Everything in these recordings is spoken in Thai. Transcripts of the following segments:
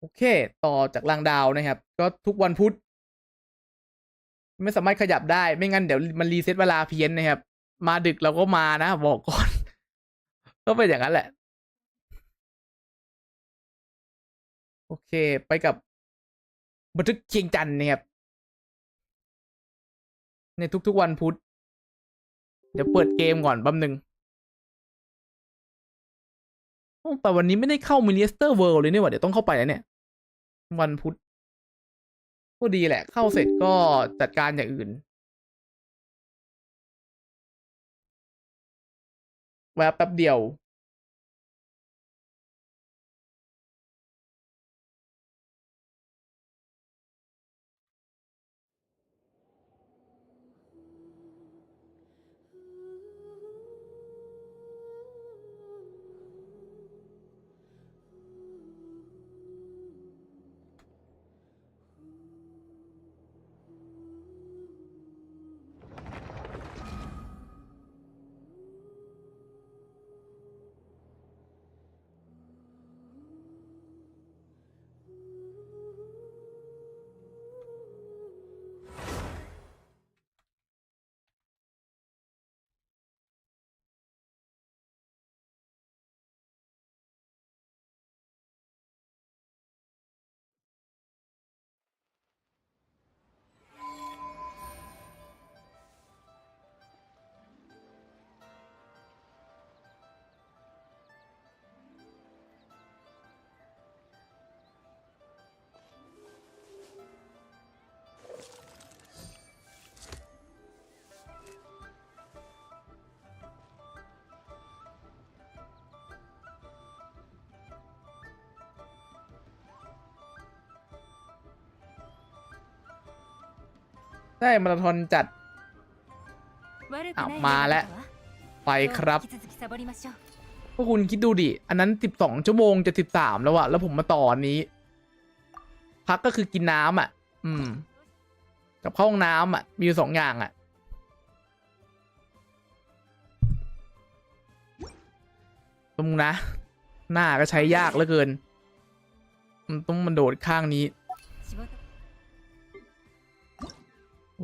โอเค ต่อจากรางดาวนะครับ ก็ทุกวันพุธไม่สามารถขยับได้ ไม่งั้นเดี๋ยวมันรีเซ็ตเวลาเพี้ยนนะครับ มาดึกเราก็มานะ บอกก่อน ก็เป็นอย่างนั้นแหละ โอเค ไปกับบันทึกเชียงจันทร์นะครับ ในทุกๆวันพุธ เดี๋ยวเปิดเกมก่อนแป๊บนึงแต่วันนี้ไม่ได้เข้ามินิสเตอร์เวิลด์เลยเนี่หว่าเดี๋ยวต้องเข้าไปแล้วเนี่ย วันพุธก็ดีแหละ เข้าเสร็จก็จัดการอย่างอื่น แวบแป๊บเดียว ได้มาราธอนจัด อะมาแล้ว ไปครับพวกคุณคิดดูดิ อันนั้น 12 ชั่วโมงจะ 13 แล้วอะแล้วผมมาต่อนนี้ พักก็คือกินน้ำอะอืม กับเข้าห้องน้ำอะมีอยู่สองอย่างอะตรงนะ หน้าก็ใช้ยากเหลือเกิน มันต้องมันโดดข้างนี้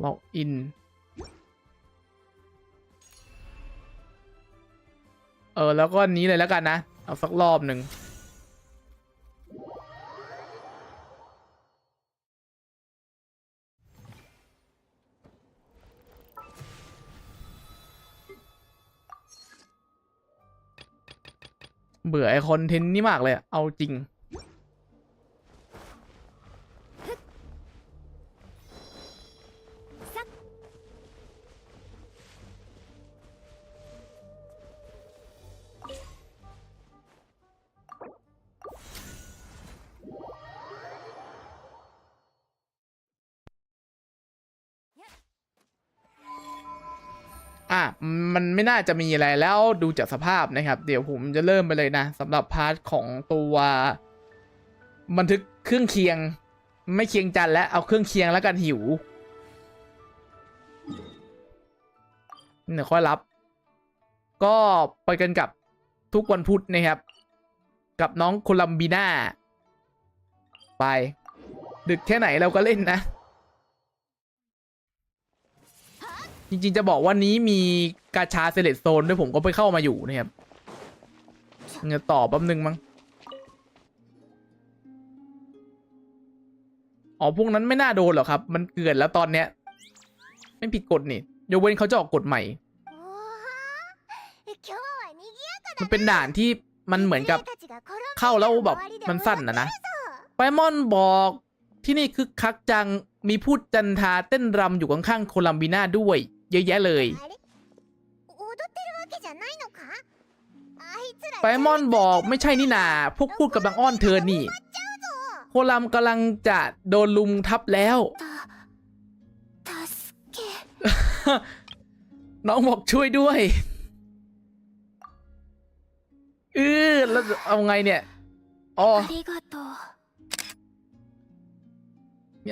ล็อกอินเออ แล้วก็นี้เลยแล้วกันนะ เอาสักรอบหนึ่งเบื่อไอคอนเทนต์นี่มากเลย เอาจริง มันไม่น่าจะมีอะไรแล้วดูจากสภาพนะครับ เดี๋ยวผมจะเริ่มไปเลยนะสำหรับพาร์ทของตัวบันทึกเครื่องเคียง ไม่เคียงจันแล้วเอาเครื่องเคียงแล้วกันหิวเดี๋ยวค่อยรับ ก็ไปกันกับทุกวันพุธนะครับ กับน้องโคลัมบีนาไป ดึกแค่ไหนเราก็เล่นนะ ริงๆจะบอกว่านี้มีกาชาเซเลตโซนด้วยผมก็ไปเข้ามาอยู่นะครับเงี้ยต่อแป๊บนึงมั้งอ๋อพวกนั้นไม่น่าโดนหรอครับ มันเกิดแล้วตอนเนี้ย ไม่ผิดกฎนี่ยกเว้นเขาจะออกกฎใหม่ มันเป็นด่านที่มันเหมือนกับเข้าแล้วแบบมันสั้นนะนะไปมอนบอกที่นี่คึกคักจังมีพูดจันทาเต้นรำอยู่ข้างๆโคลัมบีนาด้วย เยอะแยะเลยไปมอนบอกไม่ใช่นี่นาพวกพูดกำลังอ้อนเธอนี่โคลัมกำลังจะโดนลุมทับแล้ว น้องบอกช่วยด้วยเออแล้วเอาไงเนี่ยอ๋อ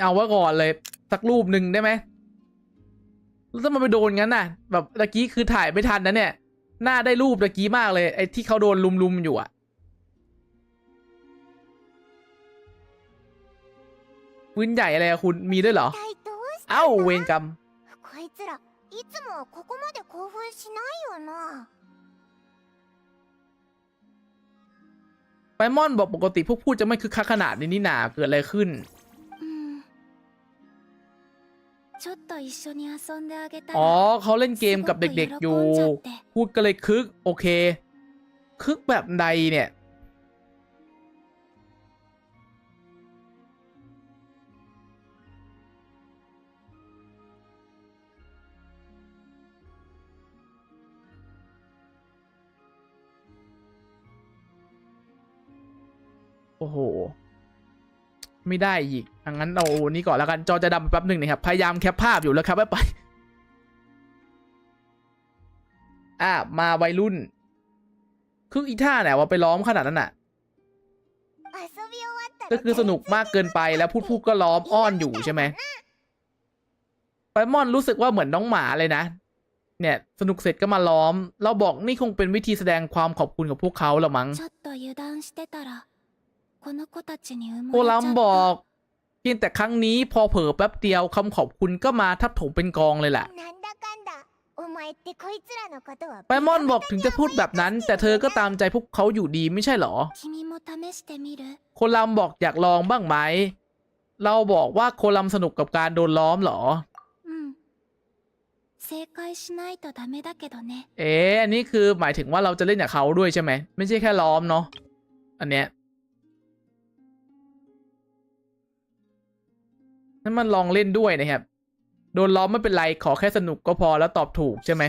เอาไว้ก่อนเลย สักรูปหนึ่งได้ไหม แล้วถ้ามันไปโดนงั้นน่ะ แบบตะกี้คือถ่ายไม่ทันนะเนี่ย หน้าได้รูปตะกี้มากเลย ไอ้ที่เขาโดนลุมๆอยู่อะ ปืนใหญ่อะไรอะคุณมีด้วยเหรอ 一体どうし เอ้าเวรกรรม こいつらいつもはここまで興奮しないよな ไฟมอนบอกปกติพวกพูดจะไม่คึกคักขนาดนี้นี่นาเกิดอะไรขึ้น อ๋อเขาเล่นเกมกับเด็กๆอยู่ พูดก็เลยคึก โอเค คึกแบบใดเนี่ย โอ้โห ไม่ได้อีกองั้นเราอนี้ก่อนแล้วกันจอจะดำแป๊บหนึ่งนะครับ พยายามแคปภาพอยู่แล้วครับไปอะมาวัยรุ่น คืออีท่าไหนว่าไปล้อมขนาดนั้นอะ ก็คือสนุกมากเกินไปแล้วพูดพูดก็ล้อมอ้อนอยู่ใช่ไหมไปมอนรู้สึกว่าเหมือนน้องหมาเลยนะ เนี่ย สนุกเสร็จก็มาล้อม เราบอกนี่คงเป็นวิธีแสดงความขอบคุณกับพวกเขาละมั้ง โคลัมบอก เพียงแต่ครั้งนี้พอเผลอแป๊บเดียวคำขอบคุณก็มาทับถมเป็นกองเลยแหละไปมอนบอกถึงจะพูดแบบนั้น แต่เธอก็ตามใจพวกเขาอยู่ดีไม่ใช่หรอ โคลัมบอกอยากลองบ้างไหม เราบอกว่าโคลัมสนุกกับการโดนล้อมหรอเอ๋ะอันนี้คือหมายถึงว่าเราจะเล่นกับเขาด้วยใช่ไหม ไม่ใช่แค่ล้อมเนาะ อันเนี้ย นั้นมันลองเล่นด้วยนะครับ โดนล้อมไม่เป็นไรขอแค่สนุกก็พอแล้วตอบถูกใช่ไหม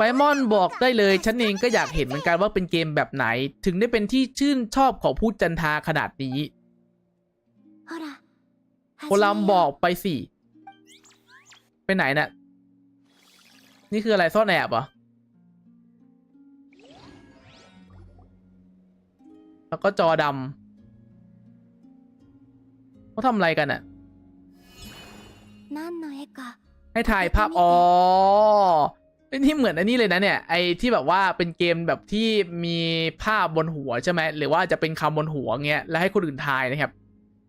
ไปมอนบอกได้เลย ฉันเองก็อยากเห็นเหมือนกันว่าเป็นเกมแบบไหน ถึงได้เป็นที่ชื่นชอบของผู้จันทาขนาดนี้โคลัมบอกไปสิไปไหนนะ่ะนี่คืออะไรซ่อนแอบอะแล้วก็จอดำ เขาทำอะไรกันอะให้ถ่ายภาพ อ๋อนี่เหมือนอันนี้เลยนะเนี่ย ไอ้ที่แบบว่าเป็นเกมแบบที่มีภาพบนหัวใช่ไหม หรือว่าจะเป็นคำบนหัวเงี้ย แล้วให้คนอื่นถ่ายนะครับ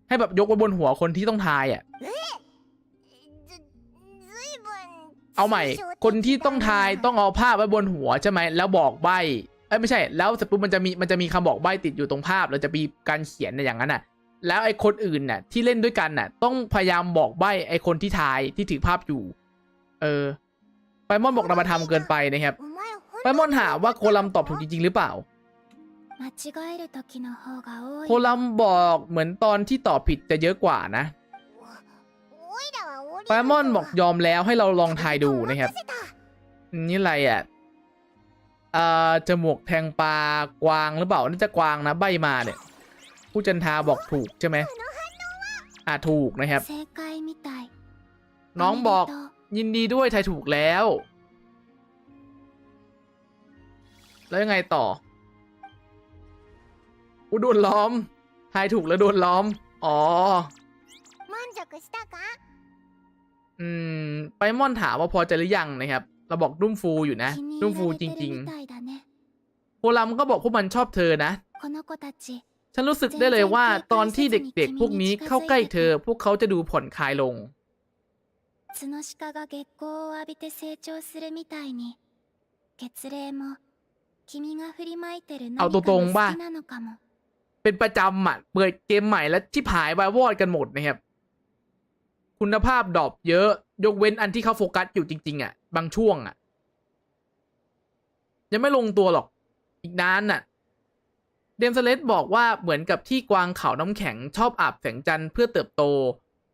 ให้แบบยกไว้บนหัวคนที่ต้องถ่ายอะ เอาใหม่ คนที่ต้องทายต้องเอาภาพไว้บนหัวใช่ไหม แล้วบอกใบ เอ้ไม่ใช่ แล้วสปุ๊บมันจะมีมันจะมีคำบอกใบติดอยู่ตรงภาพ เราจะมีการเขียนในอย่างนั้นอะ แล้วไอ้คนอื่นน่ะ ที่เล่นด้วยกันน่ะ ต้องพยายามบอกใบไอ้คนที่ทายที่ถือภาพอยู่ เออ ไปมอนบอกนามาทำเกินไปนะครับ ไปมอนหาว่าโคลัมตอบถูกจริงๆหรือเปล่า โคลัมบอกเหมือนตอนที่ตอบผิดจะเยอะกว่านะไปมอนบอกยอมแล้วให้เราลองทายดูนะครับ นี่อะไรอะเอ่อจมูกแทงปลากวางหรือเปล่าน่าจะกวางนะใบมาเนี่ย ผู้จันทาบอกถูกใช่ไหมอ่าถูกนะครับ น้องบอกยินดีด้วยทายถูกแล้ว แล้วยังไงต่ออุโดนล้อมทายถูกแล้วโดนล้อม อ๋ออืม ไปม่อนถามว่าพอใจหรือยังนะครับ เราบอกนุ่มฟูอยู่นะ นุ่มฟูจริง ๆ โคลัมก็บอกพวกมันชอบเธอนะ ฉันรู้สึกได้เลยว่าตอนที่เด็กๆ พวกนี้เข้าใกล้เธอ พวกเขาจะดูผ่อนคลายลง 角鹿が月光を浴びて成長するみたいに月齢も君が振りまいてる何เอาตかรงๆ が ป่ะ 好きなのかも เป็นประจำอ่ะ เปิดเกมใหม่แล้วชิบหายวายวอดกันหมดนะครับ คุณภาพดรอปเยอะ ยกเว้นอันที่เขาโฟกัสอยู่จริง ๆ อ่ะ บางช่วงอ่ะ ยังไม่ลงตัวหรอก อีกนานน่ะ เดมเสเลตบอกว่าเหมือนกับที่กวางเขาน้ำแข็งชอบอาบแสงจันทร์เพื่อเติบโต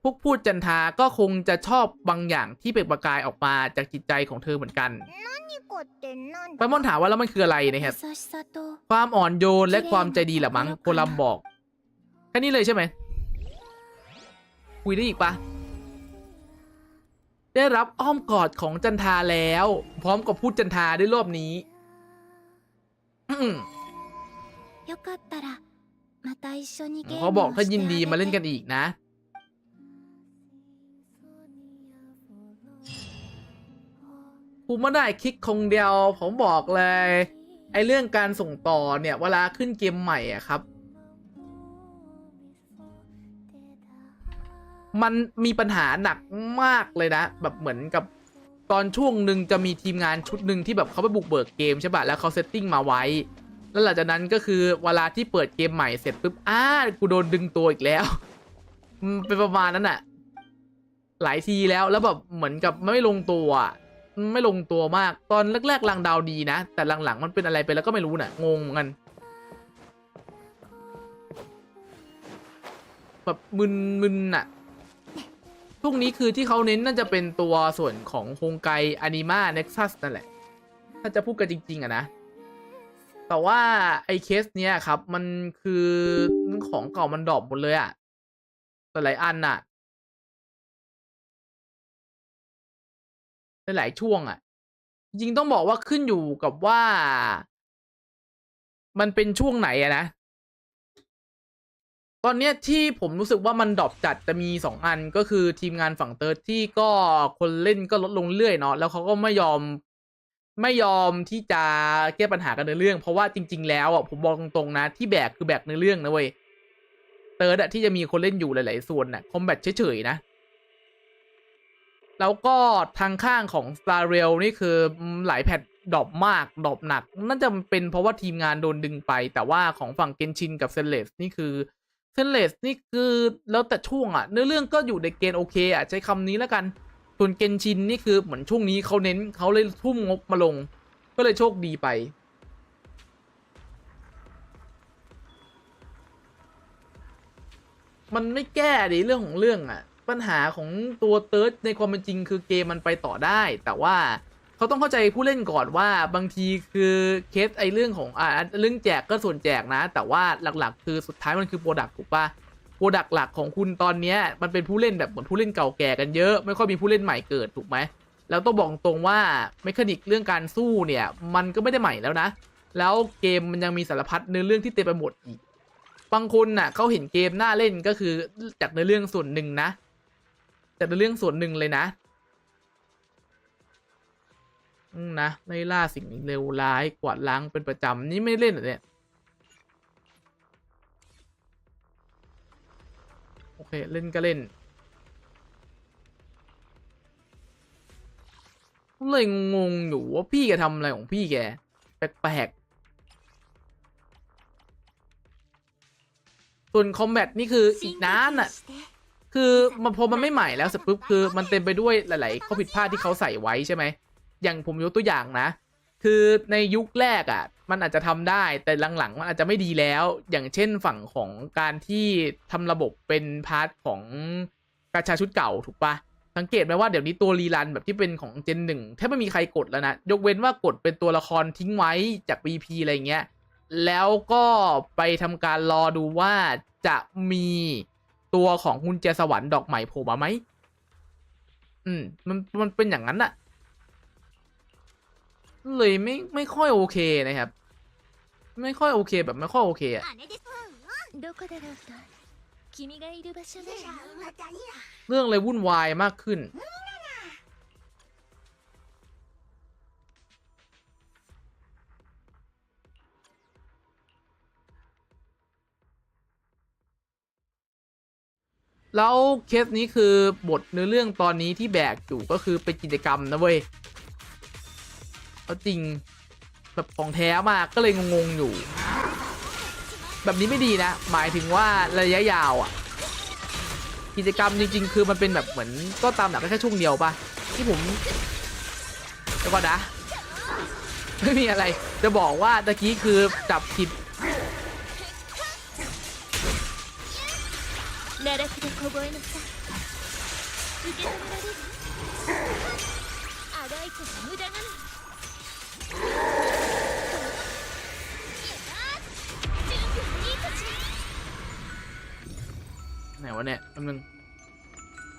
พวกพูดจันทาก็คงจะชอบบางอย่างที่เปล่งประกายออกมาจากจิตใจของเธอเหมือนกันปามอนถามว่าแล้วมันคืออะไรนะครับความอ่อนโยนและความใจดีหละมั้งโคลัมบอกแค่นี้เลยใช่ไหมคุยได้อีกปะได้รับอ้อมกอดของจันทาแล้ว พร้อมกับพูดจันทาด้วยรอบนี้ อื よかったらまた一緒にゲー เขา ム บอก を ถ้า して ยิน あ ดี げ มาเล่นกัน て อีกนะ ภูมิได้คลิกคงเดียว ผมบอกเลย ไอเรื่องการส่งต่อเนี่ย เวลาขึ้นเกมใหม่อ่ะครับ มันมีปัญหาหนักมากเลยนะ แบบเหมือนกับตอนช่วงหนึ่งจะมีทีมงานชุดหนึ่งที่แบบเขาไปบุกเบิกเกมใช่ปะแล้วเขาเซตติ้งมาไว้ แล้วหลังจากนั้นก็คือเวลาที่เปิดเกมใหม่เสร็จปุ๊บอ้ากูโดนดึงตัวอีกแล้วเป็นประมาณนั้นอะหลายทีแล้วแล้วแบบเหมือนกับไม่ลงตัวอะไม่ลงตัวมากตอนแรกๆลังดาวดีนะ แต่หลังๆมันเป็นอะไรไปแล้วก็ไม่รู้น่ะงงเหมือนกันแบบมึนๆน่ะพวกนี้คือที่เขาเน้นน่าจะเป็นตัวส่วนของโฮงไกอนิมาเน็กซัสนั่นแหละ ถ้าจะพูดกันจริง ๆอะนะ แต่ว่าไอ้เคสเนี้ยครับ มันคือของเก่ามันดรอปหมดเลยอะแต่หลายอันน่ะหลายช่วงอะจริงต้องบอกว่าขึ้นอยู่กับว่า มันเป็นช่วงไหนอะนะ ตอนเนี้ยที่ผมรู้สึกว่ามันดรอปจัดจะมีสองอันก็คือทีมงานฝั่งเติร์ดที่ก็คนเล่นก็ลดลงเรื่อยเนาะแล้วเขาก็ไม่ยอม ไม่ยอมที่จะแก้ปัญหากันในเรื่อง เพราะว่าจริง ๆ แล้วอะผมบอกตรงๆนะ ที่แบกคือแบกในเรื่องนะเว้ยเติร์ดอะที่จะมีคนเล่นอยู่หลายๆส่วนน่ะคอมแบทเฉยๆนะ แล้วก็ทางข้างของ Star Rail นี่คือหลายแพทดรอปมากดรอปหนักน่าจะเป็นเพราะว่าทีมงานโดนดึงไป แต่ว่าของฝั่งเกนชินกับเซเลสนี่คือเซเลสนี่คือแล้วแต่ช่วงอะเนื้อเรื่องก็อยู่ในเกณฑ์โอเคอะใช้คำนี้แล้วกัน ส่วนเกนชินนี่คือเหมือนช่วงนี้เขาเน้นเขาเลยทุ่มงบมาลง ก็เลยโชคดีไปมันไม่แก้ดิเรื่องของเรื่องอะปัญหาของตัวเติร์ดในความเป็นจริงคือเกมมันไปต่อได้ แต่ว่าเขาต้องเข้าใจผู้เล่นก่อนว่าบางทีคือเคสไอเรื่องของอ่าเรื่องแจกก็ส่วนแจกนะ แต่ว่าหลักๆ คือสุดท้ายมันคือโปรดักต์ถูกปะ โปรดักต์หลักของคุณตอนเนี้ยมันเป็นผู้เล่นแบบเหมือนผู้เล่นเก่าแก่กันเยอะ ไม่ค่อยมีผู้เล่นใหม่เกิดถูกไหมแล้วต้องบอกตรงว่าเมคานิกเรื่องการสู้เนี่ยมันก็ไม่ได้ใหม่แล้วนะ แล้วเกมมันยังมีสารพัดเนื้อเรื่องที่เต็มไปหมดอีกบางคนน่ะเขาเห็นเกมน่าเล่นก็คือจากเนื้อเรื่องส่วนหนึ่งนะจากเนื้อเรื่องส่วนหนึ่งเลยนะอืมนะไล่ล่าสิ่งเลวร้ายกวาดล้างเป็นประจำนี่ไม่เล่นหรอเนี่ย เค เล่นก็เล่นเลยงงอยู่ว่าพี่แกทำอะไรของพี่แก แปลกๆส่วนคอมแบทนี่คืออีกนานอะ คือมันพอมันไม่ใหม่แล้วเสร็จปุ๊บคือมันเต็มไปด้วยหลาย ๆ ข้อผิดพลาดที่เขาใส่ไว้ใช่ไหม อย่างผมยกตัวอย่างนะ คือในยุคแรกอะ่ะ มันอาจจะทำได้แต่หลังๆ มันอาจจะไม่ดีแล้ว อย่างเช่นฝั่งของการที่ทำระบบเป็นพาร์ทของกาชาชุดเก่าถูกปะสังเกตไหมว่าเดี๋ยวนี้ตัวรีรันแบบที่เป็นของเจนหนึ่งแทบไม่มีใครกดแล้วนะ ยกเว้นว่ากดเป็นตัวละครทิ้งไว้จาก BP อะไรเงี้ย แล้วก็ไปทำการรอดูว่าจะมีตัวของกุญแจสวรรค์ดอกใหม่โผล่มาไหมอืมมันมันเป็นอย่างนั้นอะ เลยไม่ไม่ค่อยโอเคนะครับ ไม่ค่อยโอเคแบบไม่ค่อยโอเคอะเรื่องเลยวุ่นวายมากขึ้นแล้วเคสนี้คือบทเนื้อเรื่องตอนนี้ที่แบกอยู่ก็คือเป็นกิจกรรมนะเว้ย เอาจริงแบบของแท้มากก็เลยงงๆอยู่ แบบนี้ไม่ดีนะ หมายถึงว่าระยะยาวอะ กิจกรรมจริง ๆ คือมันเป็นแบบเหมือนก็ตามหนักแค่ช่วงเดียวปะที่ผมเดี๋ยวก่อนนะไม่มีอะไร จะบอกว่าตะกี้คือจับผิด ป๊บนึง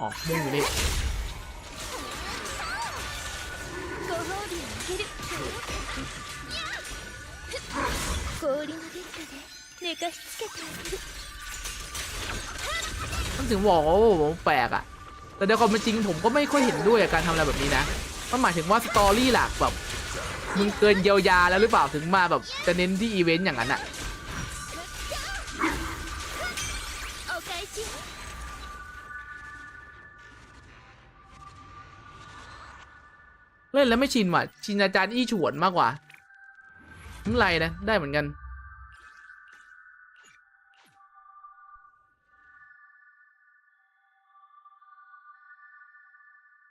ออกม่วงอยู่นี่มันถึงบอกว่าผมแปลกอะแต่ในความเป็นจริงผมก็ไม่ค่อยเห็นด้วยกการทำอะไรแบบนี้นะมันหมายถึงว่าสตอรี่หลักแบบมึงเกินเยียวยาแล้วหรือเปล่าถึงมาแบบจะเน้นที่อีเวนต์อย่างนั้นอะ เล่นแล้วไม่ชินว่ะ ชินอาจารย์อี้ฉวนมากกว่าไม่ไรนะ ได้เหมือนกัน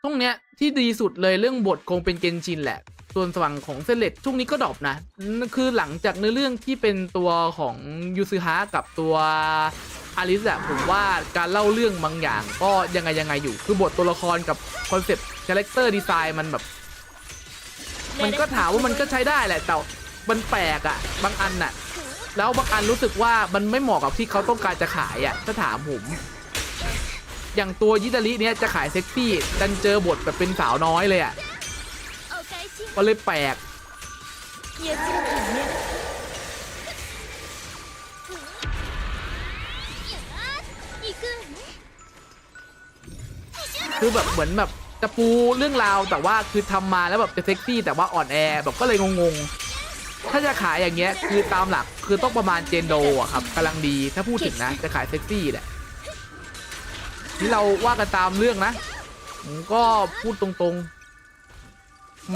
ช่วงเนี้ยที่ดีสุดเลยเรื่องบทคงเป็นเกนชินแหละ ส่วนฝั่งของเซเลตช่วงนี้ก็ดรอปนะ คือหลังจากเนื้อเรื่องที่เป็นตัวของยูซึฮะกับตัวอาริสอะผมว่าการเล่าเรื่องบางอย่างก็ยังไงยังไงอยู่ คือบทตัวละครกับคอนเซปต์คาแรคเตอร์ดีไซน์มันแบบ มันก็ถามว่ามันก็ใช้ได้แหละแต่มันแปลกอะบางอันน่ะ แล้วบางอันรู้สึกว่ามันไม่เหมาะกับที่เขาต้องการจะขายอะถ้าถามผม อย่างตัวยิตาลิเนี้ยจะขายเซ็กซี่ดันเจอบทแบบเป็นสาวน้อยเลยอะก็เลยแปลกคือแบบเหมือนแบบ จะปูเรื่องราวแต่ว่าคือทำมาแล้วแบบจะเซ็กซี่แต่ว่าอ่อนแอแบบก็เลยงงๆ ถ้าจะขายอย่างเงี้ยคือตามหลักคือต้องประมาณเจนโดอะครับกำลังดีถ้าพูดถึงนะจะขายเซ็กซี่แหละนี่เราว่ากันตามเรื่องนะผมก็พูดตรงๆผม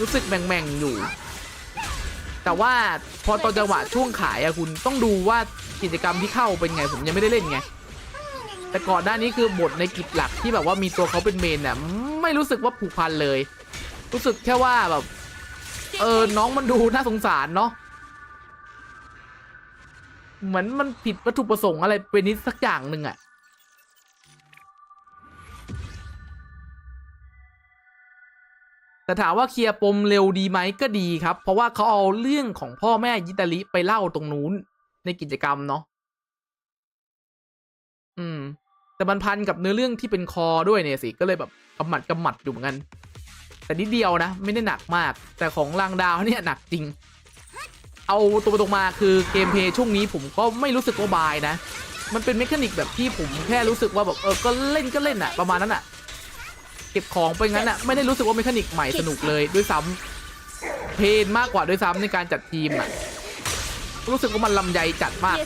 รู้สึกแม่งๆอยู่ แต่ว่าพอตอนจังหวะช่วงขายอะคุณต้องดูว่ากิจกรรมที่เข้าเป็นไงผมยังไม่ได้เล่นไง แต่ก่อนหน้านี้คือบทในกิจหลักที่แบบว่ามีตัวเขาเป็นเมนเนี่ยไม่รู้สึกว่าผูกพันเลย รู้สึกแค่ว่าแบบ เออน้องมันดูน่าสงสารเนาะเหมือนมันผิดวัตถุประสงค์อะไรเป็นนิดสักอย่างหนึ่งอะแต่ถามว่าเคลียร์ปมเร็วดีไหมก็ดีครับ เพราะว่าเขาเอาเรื่องของพ่อแม่ยิตาลิไปเล่าตรงนู้นในกิจกรรมเนาะอืม แต่มันพันกับเนื้อเรื่องที่เป็นคอด้วยเนี่ยสิก็เลยแบบกำหมัดกำหมัดอยู่เหมือนกัน แต่นิดเดียวนะ ไม่ได้หนักมาก แต่ของลางดาวเนี่ยหนักจริง เอาตัวตรงมาคือเกมเพย์ช่วงนี้ผมก็ไม่รู้สึกว่าบายนะ มันเป็นเมคานิกแบบที่ผมแค่รู้สึกว่าแบบเออก็เล่นก็เล่นอะประมาณนั้นอะเก็บของไปงั้นอะไม่ได้รู้สึกว่าเมคานิกใหม่สนุกเลยด้วยซ้ำเพนมากกว่าด้วยซ้ำในการจัดทีมอะรู้สึกว่ามันลำใยจัดมาก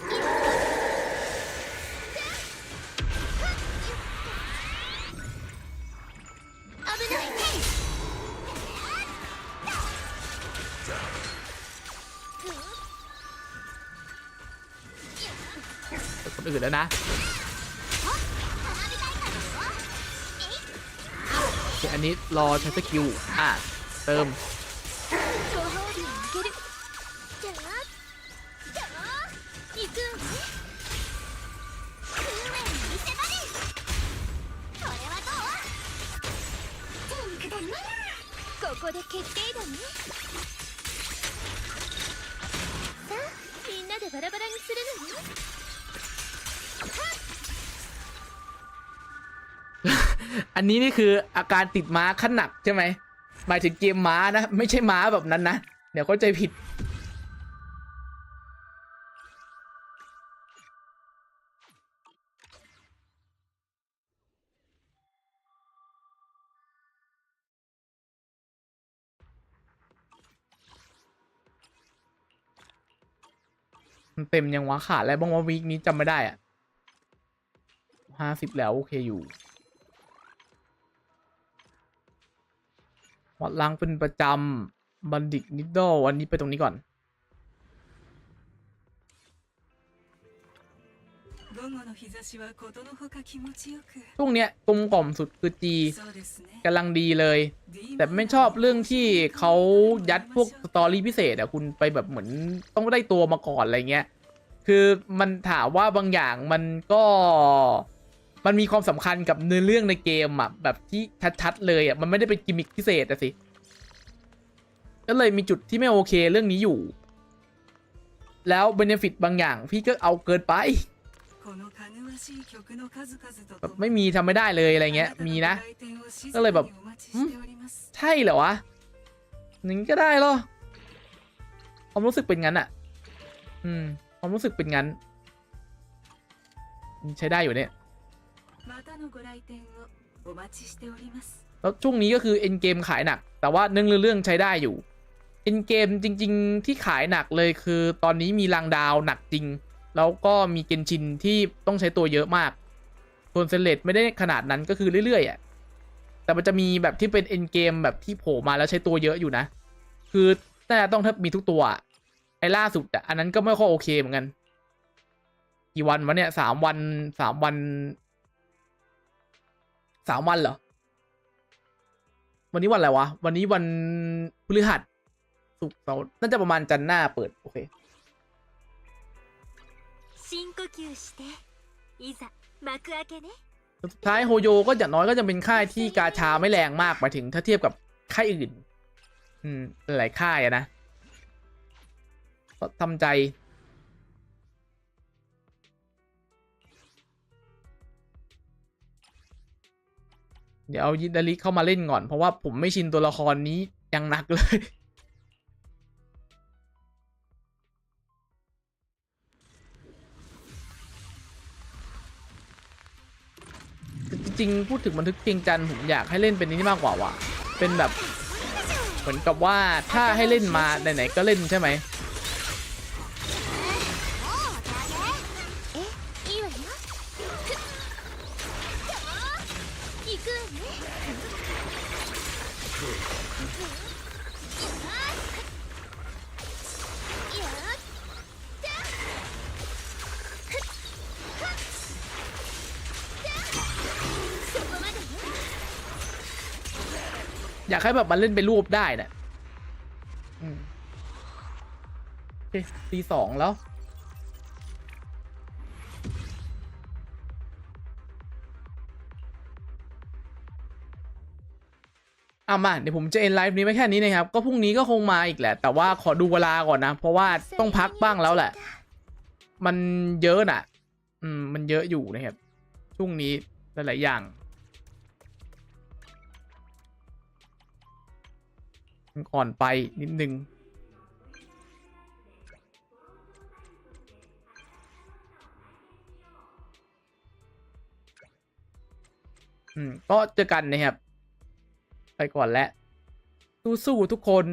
คนอื่นแล้วนะอันนี้รอใช้สกิลอะเติม ここで決定だねさあみんなでバラバラにするのよ อันนี้นี่คืออาการติดม้าขั้นหนักใช่ไหม หมายถึงเกมม้านะ ไม่ใช่ม้าแบบนั้นนะ เดี๋ยวเข้าใจผิด มันเต็มยังวะขาดอะไรบ้างวะวีคนี้จำไม่ได้อะห้าสิบแล้วโอเคอยู่ วัดล้างเป็นประจำบัณฑิตนิดดอวันนี้ไปตรงนี้ก่อน ช่วงเนี้ยกลมกล่อมสุดคือจีกำลังดีเลย แต่ไม่ชอบเรื่องที่เขายัดพวกสตอรี่พิเศษอะคุณไปแบบเหมือนต้องได้ตัวมาก่อนอะไรเงี้ย คือมันถามว่าบางอย่างมันก็มันมีความสำคัญกับเนื้อเรื่องในเกมอะแบบที่ชัดๆเลยอะมันไม่ได้เป็นกิมมิคพิเศษอะสิก็เลยมีจุดที่ไม่โอเคเรื่องนี้อยู่ แล้วเบนฟิตบางอย่างพี่ก็เอาเกินไป แบบไม่มีทำไม่ได้เลยอะไรเงี้ย มีนะ ก็ก็เลเลยยแบแบบบใช่เหรอวะอย่างนี้ก็ได้เหรอความรู้สึกเป็นงั้นอะอืมความรู้สึกเป็นงั้น ใช้ได้อยู่เนี่ยแล้วช่วงนี้ก็คือเอ็นเกมขายหนัก แต่ว่าเรื่องเรื่องใช้ได้อยู่เอ็นเกมจริง ๆ ที่ขายหนักเลยคือ ตอนนี้มีลังดาวหนักจริง แล้วก็มีเกนชินที่ต้องใช้ตัวเยอะมากสส่วนเซเลตไม่ได้ขนาดนั้นก็คือเรื่อยๆอะแต่มันจะมีแบบที่เป็นเอ็นเกมแบบที่โผล่มาแล้วใช้ตัวเยอะอยู่นะ คือแต่าต้องถ้ามีทุกตัว ไอ้ล่าสุดอะอันนั้นก็ไม่ค่อยโอเคเหมือนกัน กี่วันวะเนี่ยสามวันสามวันสามวันเหรอ วันนี้วันอะไรวะ วันนี้วันพฤหัสศุกเสาร์น่าจะประมาณจันทร์หน้าเปิด โอเค 深呼吸していざ幕開けね สุดท้ายโฮโยก็อย่างน้อยก็จะเป็นค่ายที่กาชาไม่แรงมากไปถึงถ้าเทียบกับค่ายอื่น อืม หลายค่ายอะนะก็ทำใจ เดี๋ยวเอายินดาริเข้ามาเล่นก่อน เพราะว่าผมไม่ชินตัวละครนี้ยังหนักเลย ริงๆ พูดถึงบันทึกเพียงจันผมอยากให้เล่นเป็นนี้มากกว่าว่ะเป็นแบบ เหมือนกับว่าถ้าให้เล่นมาไหนๆก็เล่นใช่ไหม อยากให้แบบมันเล่นเป็นรูปได้นะอืมโอเคตีสองแล้ว อะมาเดี๋ยวผมจะเอ็นไลฟ์นี้ไว้แค่นี้นะครับ ก็พรุ่งนี้ก็คงมาอีกแหละ แต่ว่าขอดูเวลาก่อนนะ เพราะว่าต้องพักบ้างแล้วแหละ มันเยอะน่ะ อืม มันเยอะอยู่นะครับ ช่วงนี้หลายๆอย่าง ก่อนไปนิดนึง อืม ก็เจอกันนะครับ ไปก่อนแล้วสู้ๆทุกคน